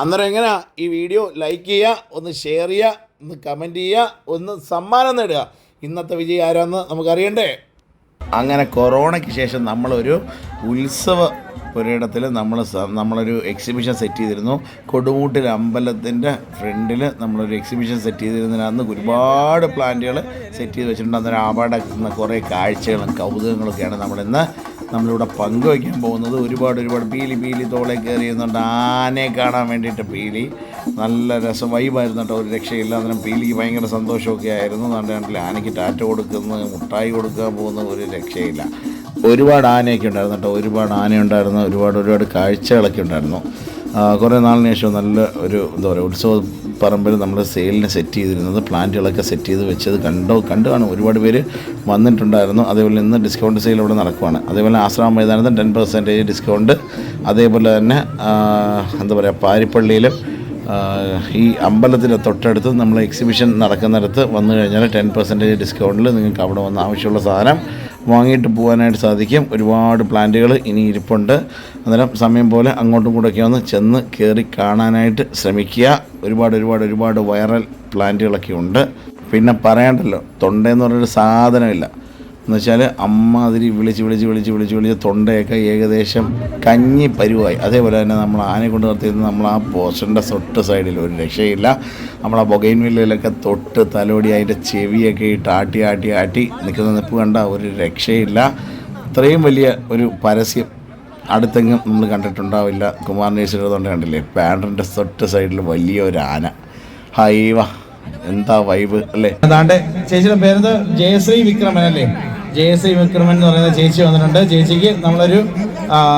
അന്നേരം എങ്ങനെയാ ഈ വീഡിയോ ലൈക്ക് ചെയ്യുക ഒന്ന് ഷെയർ ചെയ്യുക ഒന്ന് കമന്റ് ചെയ്യുക ഒന്ന് സമ്മാനം നേടുക. ഇന്നത്തെ വിജയി ആരാന്ന് നമുക്കറിയണ്ടേ? അങ്ങനെ കൊറോണയ്ക്ക് ശേഷം നമ്മളൊരു ഉത്സവ പുരയിടത്തിൽ നമ്മൾ നമ്മളൊരു എക്സിബിഷൻ സെറ്റ് ചെയ്തിരുന്നു. കൊടുമൂട്ടിൽ അമ്പലത്തിന്റെ ഫ്രണ്ടിൽ നമ്മളൊരു എക്സിബിഷൻ സെറ്റ് ചെയ്തിരുന്നതിനകത്ത് ഒരുപാട് പ്ലാന്റുകൾ സെറ്റ് ചെയ്ത് വെച്ചിട്ടുണ്ട്. അന്നേരം അവിടെ കുറേ കാഴ്ചകളും കൗതുകങ്ങളൊക്കെയാണ് നമ്മളിന്ന് നമ്മളിവിടെ പങ്കുവയ്ക്കാൻ പോകുന്നത് ഒരുപാട് ഒരുപാട് പീലി പീലി തോളെ കയറി കയറിയുന്നുണ്ട് ആനയെ കാണാൻ വേണ്ടിയിട്ട് പീലി. നല്ല രസം വൈബായിരുന്നു കേട്ടോ ഒരു രക്ഷയില്ല. അതിനും പീലിക്ക് ഭയങ്കര സന്തോഷമൊക്കെ ആയിരുന്നു. നല്ല ആനയ്ക്ക് ടാറ്റ കൊടുക്കുന്ന മുട്ടായി കൊടുക്കാൻ പോകുന്ന ഒരു രക്ഷയില്ല. ഒരുപാട് ആനയൊക്കെ ഉണ്ടായിരുന്നു കേട്ടോ ഒരുപാട് ആനയുണ്ടായിരുന്നു. ഒരുപാട് ഒരുപാട് കാഴ്ചകളൊക്കെ ഉണ്ടായിരുന്നു. കുറേ നാളിന് ശേഷം നല്ല ഒരു എന്താ പറയുക ഉത്സവ പറമ്പിൽ നമ്മൾ സെയിലിന് സെറ്റ് ചെയ്തിരുന്നത് പ്ലാന്റുകളൊക്കെ സെറ്റ് ചെയ്ത് വെച്ചത് കണ്ടോ കണ്ടു കാണും. ഒരുപാട് പേര് വന്നിട്ടുണ്ടായിരുന്നു. അതേപോലെ ഇന്ന് ഡിസ്കൗണ്ട് സെയിൽ ഇവിടെ നടക്കുവാണ്. അതേപോലെ ആശ്രാമ മൈതാനത്ത് ടെൻ പെർസെന്റേജ് ഡിസ്കൗണ്ട് അതേപോലെ തന്നെ എന്താ പറയുക പാരിപ്പള്ളിയിലും ഈ അമ്പലത്തിന്റെ തൊട്ടടുത്ത് നമ്മൾ എക്സിബിഷൻ നടക്കുന്നിടത്ത് വന്നു കഴിഞ്ഞാൽ ടെൻ പെർസെന്റേജ് ഡിസ്കൗണ്ടിൽ നിങ്ങൾക്ക് അവിടെ വന്ന് ആവശ്യമുള്ള സാധനം വാങ്ങിയിട്ട് പോകാനായിട്ട് സാധിക്കും. ഒരുപാട് പ്ലാന്റുകൾ ഇനി ഇരിപ്പുണ്ട്. അന്നേരം സമയം പോലെ അങ്ങോട്ടും കൂടെയൊക്കെ ഒന്ന് ചെന്ന് കയറി കാണാനായിട്ട് ശ്രമിക്കുക. ഒരുപാട് ഒരുപാട് ഒരുപാട് വൈറൽ പ്ലാന്റുകളൊക്കെ ഉണ്ട്. പിന്നെ പറയണ്ടല്ലോ തൊണ്ടയെന്ന് പറഞ്ഞൊരു സാധനമില്ല. എന്ന് വെച്ചാൽ അമ്മാതിരി വിളിച്ച് വിളിച്ച് വിളിച്ച് വിളിച്ച് വിളിച്ച് തൊണ്ടയൊക്കെ ഏകദേശം കഞ്ഞി പരുവായി. അതേപോലെ തന്നെ നമ്മൾ ആനയെ കൊണ്ട് നിർത്തിയിരുന്ന നമ്മൾ ആ പോസ്റ്ററിന്റെ തൊട്ട് സൈഡിൽ ഒരു രക്ഷയില്ല. നമ്മൾ ആ വില്ലയിലൊക്കെ തൊട്ട് തലോടിയായിട്ട് ചെവിയൊക്കെ ഇട്ട് ആട്ടി ആട്ടി ആട്ടി നിൽക്കുന്ന നിപ്പ് കണ്ട ഒരു രക്ഷയില്ല. ഇത്രയും വലിയ ഒരു പരസ്യം അടുത്തെങ്ങും നമ്മൾ കണ്ടിട്ടുണ്ടാവില്ല. കുമാരനേശ്വര തൊണ്ട കണ്ടില്ലേ? പാൻഡറിന്റെ തൊട്ട് സൈഡിൽ വലിയ ഒരു ആന. ഹൈവ എന്താ വൈബ് അല്ലേ? ചേച്ചിയുടെ പേര് ജയശ്രീ വിക്രമൻ അല്ലേ? ജയശ്രീ വിക്രമൻ എന്ന് പറയുന്ന ചേച്ചി വന്നിട്ടുണ്ട്. ചേച്ചിക്ക് നമ്മളൊരു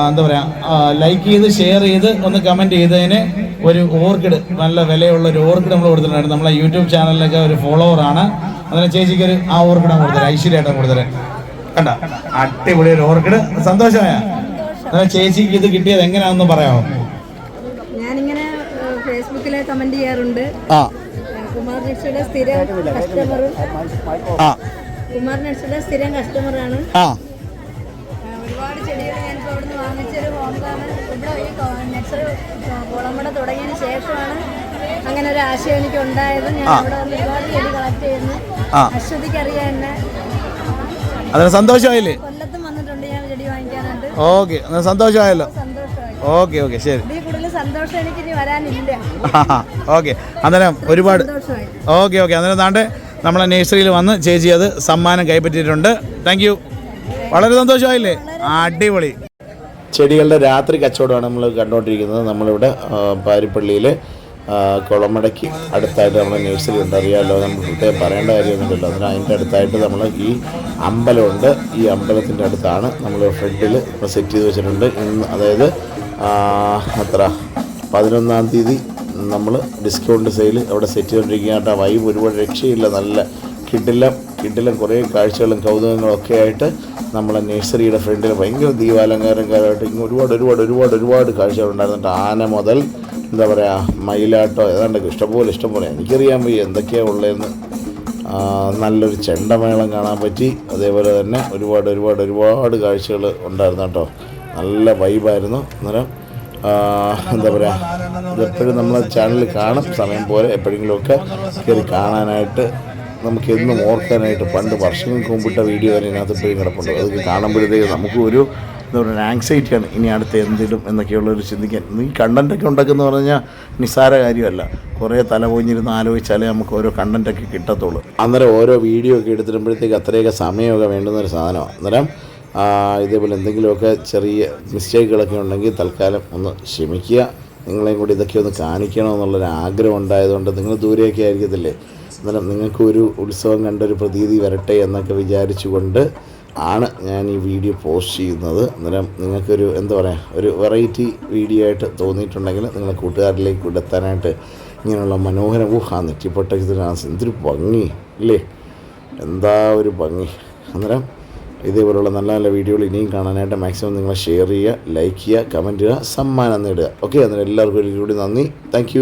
എന്താ പറയുക ലൈക്ക് ചെയ്ത് ഷെയർ ചെയ്ത് ഒന്ന് കമന്റ് ചെയ്തതിന് ഒരു ഓർക്കിഡ് നല്ല വിലയുള്ള ഒരു ഓർക്കിഡ് നമ്മൾ കൊടുത്തിട്ടുണ്ട് നമ്മളെ യൂട്യൂബ് ചാനലിലൊക്കെ ഒരു ഫോളോവർ ആണ്. അതിന് ചേച്ചിക്ക് ഒരു ആ ഓർക്കിഡ് കൊടുത്തത്. ഐശ്വര്യമായിട്ട് കൊടുത്തത്. കണ്ട? അടിപൊളി ഒരു ഓർക്കിഡ് സന്തോഷമായ? ചേച്ചിക്ക് ഇത് കിട്ടിയത് എങ്ങനെയാണെന്ന് പറയാമോ? ഞാനിങ്ങനെ ഫേസ്ബുക്കിൽ കമന്റ് ചെയ്യാറുണ്ട്. കുമാർ സ്ഥിരം കസ്റ്റമറും കുമാർ സ്ഥിരം കസ്റ്റമറാണ്. ആ. ഒരുപാട് ചെടികൾ ഞാനിപ്പോൾ ഇവിടുന്ന് വാങ്ങിച്ചൊരു ഹോംഗാണ് ഇവിടെ ഈ നെക്സർ കുളമ്പട തുടങ്ങിയതിന് ശേഷമാണ് അങ്ങനെ ഒരു ആശയം എനിക്ക് ഉണ്ടായത് ഞാൻ വന്ന് ഒരുപാട് ചെടി കളക്ട് ചെയ്യുന്നു. അശ്വതിക്ക് എന്നെ. അതിന് സന്തോഷമായില്ലേ? കൊല്ലത്തും വന്നിട്ടുണ്ട് ഞാൻ ചെടി വാങ്ങിക്കാനായിട്ട്. ഓക്കെ സന്തോഷമായല്ലോ. സന്തോഷമായി ഓക്കെ ഓക്കെ ശരി. സന്തോഷം എനിക്ക് ഇനി വരാനില്ല. ഓക്കെ അന്നേരം ഒരുപാട് ഓക്കെ ഓക്കെ അന്നേരം താണ്ട് നമ്മളെ നേഴ്സറിയിൽ വന്ന് ചേച്ചി അത് സമ്മാനം കൈപ്പറ്റിയിട്ടുണ്ട്. താങ്ക് യു വളരെ സന്തോഷമായില്ലേ? അടിപൊളി. ചെടികളുടെ രാത്രി കച്ചവടമാണ് നമ്മൾ കണ്ടുകൊണ്ടിരിക്കുന്നത്. നമ്മളിവിടെ പാരിപ്പള്ളിയിൽ കുളമടയ്ക്ക് അടുത്തായിട്ട് നമ്മുടെ നഴ്സറി ഉണ്ട്. അറിയാമല്ലോ നമ്മൾ പ്രത്യേകം പറയേണ്ട കാര്യമൊന്നുമില്ലല്ലോ. അതിന് അതിന്റെ അടുത്തായിട്ട് നമ്മൾ ഈ അമ്പലമുണ്ട്. ഈ അമ്പലത്തിന്റെ അടുത്താണ് നമ്മൾ ഫ്രണ്ടിൽ സെറ്റ് ചെയ്ത് വെച്ചിട്ടുണ്ട്. ഇന്ന് അതായത് അത്ര പതിനൊന്നാം തീയതി നമ്മൾ ഡിസ്കൗണ്ട് സെയിൽ അവിടെ സെറ്റ് ചെയ്തുകൊണ്ടിരിക്കുകയായിട്ട് ആ വൈബ് ഒരുപാട് രക്ഷയില്ല. നല്ല കിഡിലം കിഡിലും കുറേ കാഴ്ചകളും കൗതുകങ്ങളും ഒക്കെ ആയിട്ട് നമ്മളെ നഴ്സറിയുടെ ഫ്രണ്ടിൽ ഭയങ്കര ദീപാലങ്കാരക്കാരായിട്ട് ഇങ്ങനെ ഒരുപാട് ഒരുപാട് ഒരുപാട് ഒരുപാട് കാഴ്ചകളുണ്ടായിരുന്നിട്ട് ആന മുതൽ എന്താ പറയുക മയിലാട്ടോ ഏതാണ്ട് ഇഷ്ടംപോലെ ഇഷ്ടംപോലെ. എനിക്കറിയാൻ വയ്യ എന്തൊക്കെയാണ് ഉള്ളതെന്ന്. നല്ലൊരു ചെണ്ടമേളം കാണാൻ പറ്റി. അതേപോലെ തന്നെ ഒരുപാട് ഒരുപാട് ഒരുപാട് കാഴ്ചകൾ ഉണ്ടായിരുന്നു കേട്ടോ നല്ല വൈബായിരുന്നു അന്നേരം എന്താ പറയുക ഇതെപ്പോഴും നമ്മളെ ചാനൽ കാണും. സമയം പോലെ എപ്പോഴെങ്കിലുമൊക്കെ കയറി കാണാനായിട്ട് നമുക്ക് എന്നും ഓർക്കാനായിട്ട് പണ്ട് വർഷങ്ങൾക്ക് മുമ്പിട്ട വീഡിയോ വരെ ഇതിനകത്ത് ഇപ്പോഴും കിടപ്പുണ്ട്. അതൊക്കെ കാണുമ്പോഴത്തേക്ക് നമുക്ക് ഒരു എന്താ പറയുക ആങ്സൈറ്റിയാണ് ഇനി അടുത്ത് എന്തിടും എന്നൊക്കെയുള്ളൊരു ചിന്തിക്കാൻ. ഈ കണ്ടന്റൊക്കെ ഉണ്ടാക്കുന്ന പറഞ്ഞാൽ നിസ്സാര കാര്യമല്ല. കുറേ തലപോഞ്ഞിരുന്ന് ആലോചിച്ചാലേ നമുക്ക് ഓരോ കണ്ടന്റൊക്കെ കിട്ടത്തുള്ളൂ. അന്നേരം ഓരോ വീഡിയോ ഒക്കെ എടുത്തിടുമ്പോഴത്തേക്ക് അത്രയൊക്കെ സമയമൊക്കെ വേണ്ടുന്ന ഒരു സാധനമാണ്. അന്നേരം ഇതേപോലെ എന്തെങ്കിലുമൊക്കെ ചെറിയ മിസ്റ്റേക്കുകളൊക്കെ ഉണ്ടെങ്കിൽ തൽക്കാലം ഒന്ന് ക്ഷമിക്കുക. നിങ്ങളെയും കൂടി ഇതൊക്കെ ഒന്ന് കാണിക്കണമെന്നുള്ളൊരു ആഗ്രഹം ഉണ്ടായതുകൊണ്ട് നിങ്ങൾ ദൂരെയൊക്കെ ആയിരിക്കത്തില്ലേ? അന്നേരം നിങ്ങൾക്കൊരു ഉത്സവം കണ്ടൊരു പ്രതീതി വരട്ടെ എന്നൊക്കെ വിചാരിച്ചുകൊണ്ട് ആണ് ഞാൻ ഈ വീഡിയോ പോസ്റ്റ് ചെയ്യുന്നത്. അന്നേരം നിങ്ങൾക്കൊരു എന്താ പറയുക ഒരു വെറൈറ്റി വീഡിയോ ആയിട്ട് തോന്നിയിട്ടുണ്ടെങ്കിൽ നിങ്ങൾ കൂട്ടുകാരിലേക്ക് കൊണ്ടെത്താനായിട്ട് ഇങ്ങനെയുള്ള മനോഹര ഊഹ നെറ്റിപ്പൊട്ടത്തിന് എന്തൊരു ഭംഗി ഇല്ലേ? എന്താ ഒരു ഭംഗി. അന്നേരം ഇതേപോലുള്ള നല്ല നല്ല വീഡിയോകൾ ഇനിയും കാണാനായിട്ട് മാക്സിമം നിങ്ങൾ ഷെയർ ചെയ്യുക ലൈക്ക് ചെയ്യുക കമന്റ് ചെയ്യുക സമ്മാനം നേടുക. ഓക്കെ അന്നേരം എല്ലാവർക്കും ഒരിക്കലും കൂടി നന്ദി. താങ്ക്